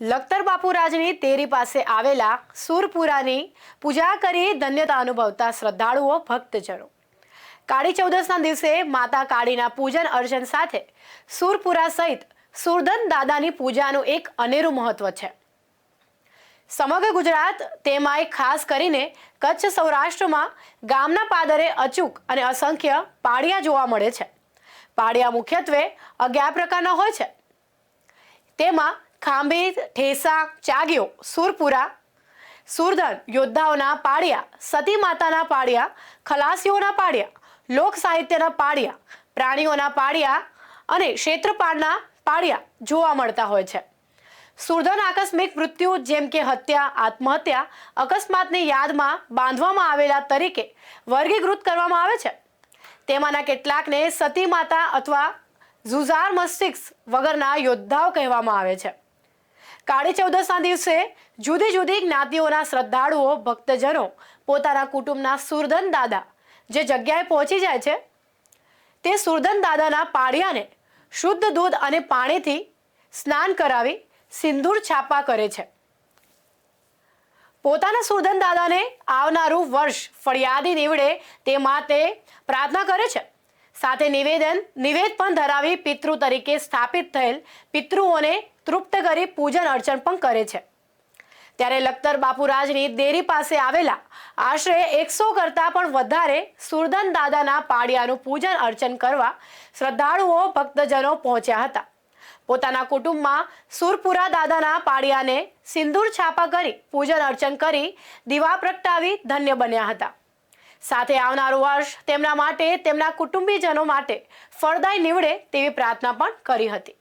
લખતર બાપુરાજની તેરી પાસે આવેલા સુરપુરાની પૂજા કરી ધન્યતા અનુભવતા શ્રદ્ધાળુઓ ભક્તજનો. કાળી ચૌદસના દિવસે માતા કાળીના પૂજન અર્ચન સાથે સુરપુરા સહિત સુરધન દાદાની પૂજાનું એક અનેરું મહત્વ છે. સમગ્ર ગુજરાત તેમાંય ખાસ કરીને કચ્છ સૌરાષ્ટ્રમાં ગામના પાદરે અચૂક અને અસંખ્ય પાળિયા જોવા મળે છે. પાળિયા મુખ્યત્વે અગિયાર પ્રકારના હોય છે. તેમાં ખાંભી ઠેસા, ચાગ્યો, સુરપુરા, સુરધન, યોદ્ધાઓના પાડિયા સતી માતાના પાડિયા ખલાસીઓના પાડિયા લોક સાહિત્યના પાડિયા પ્રાણીઓના પાડિયા અને ક્ષેત્રપાળના પાડિયા જોવા મળતા હોય છે. સુરધન આકસ્મિક મૃત્યુ જેમ કે હત્યા, આત્મહત્યા, અકસ્માતની યાદમાં બાંધવામાં આવેલા તરીકે વર્ગીકૃત કરવામાં આવે છે. તેમાંના કેટલાકને સતી માતા અથવા ઝુઝાર મસ્તિષ્ક વગરના યોદ્ધાઓ કહેવામાં આવે છે. કાળી ચૌદસના દિવસે જુદી જુદી જ્ઞાતિઓના શ્રદ્ધાળુઓ, ભક્તજનો, પોતાના કુટુંબના સુરધન દાદા જે જગ્યાએ પહોંચી જાય છે, તે સુરધન દાદાના પાડિયાને શુદ્ધ દૂધ અને પાણીથી સ્નાન કરાવી સિંદૂર છાપા કરે છે. પોતાના સુરધન દાદાને આવનારું વર્ષ ફળિયાદી નીવડે તે માટે પ્રાર્થના કરે છે. સાથે નિવેદન, નિવેદ પણ ધરાવી પિતૃ તરીકે સ્થાપિત થયેલ પિતૃઓને તૃપ્ત કરી પૂજન અર્ચન પણ કરે છે. ત્યારે લખતર બાપુરાજની દેરી પાસે આવેલા આશરે એકસો કરતાં પણ વધારે સુરદન દાદાના પાડિયાનું પૂજન અર્ચન કરવા શ્રદ્ધાળુઓ, ભક્તજનો પહોંચ્યા હતા. પોતાના કુટુંબમાં સુરપુરા દાદાના પાડિયાને સિંદૂર છાપા કરી પૂજન અર્ચન કરી દીવા પ્રગટાવી ધન્ય બન્યા હતા. સાથે આવનારું વર્ષ તેમના માટે, તેમના કુટુંબીજનો માટે ફળદાય નીવડે તેવી પ્રાર્થના પણ કરી હતી.